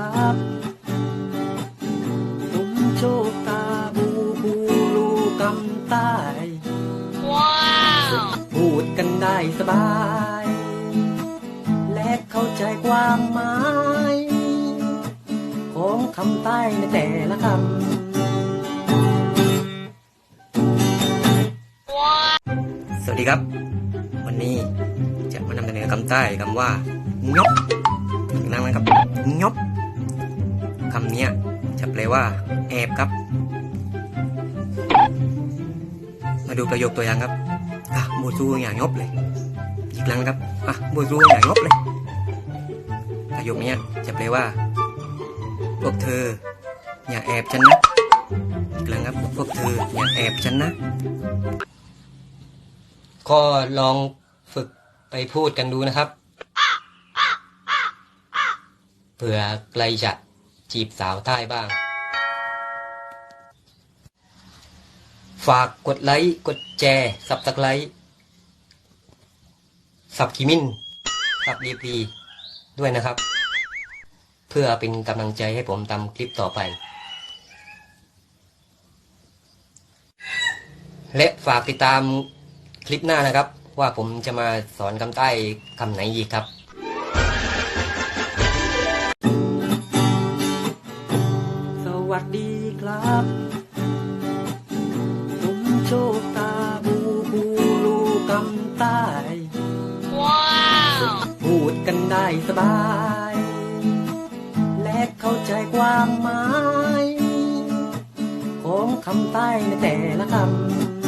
ครับผมโชคตาบูบูรูกำใต้พูดกันได้สบาย และเข้าใจความหมาย ของคำใต้ในแต่ละคำสวัสดีครับ วันนี้จะมานำเสนอคำใต้คำว่างบอีกครั้งนะครับงบ คำนี้จะแปลว่า แอบครับ มาดูประโยคตัวอย่างครับอะบูซูอย่างงบเลย อีกครั้งครับอะบูซูอย่างงบเลย ประโยคนี้จะแปลว่า พวกเธอ อย่าแอบฉันนะอีกครั้งครับ พวกเธออย่าแอบฉันนะ ก็ลองฝึกไปพูดกันดูนะครับเผื่อใครจะ จีบสาวใต้บ้าง ฝากกดไลค์ กดแชร์สับตะไคร้สับขีมินสับดีพีด้วยนะครับ เพื่อเป็นกำลังใจให้ผมทำคลิปต่อไป และฝากติดตามคลิปหน้านะครับ ว่าผมจะมาสอนคำใต้คำไหนอีกครับ สวัสดีครับ ผมโชคตาบูบูรูกำใต้พูดกันได้สบาย และเข้าใจความหมาย ของคำใต้ในแต่ละคำ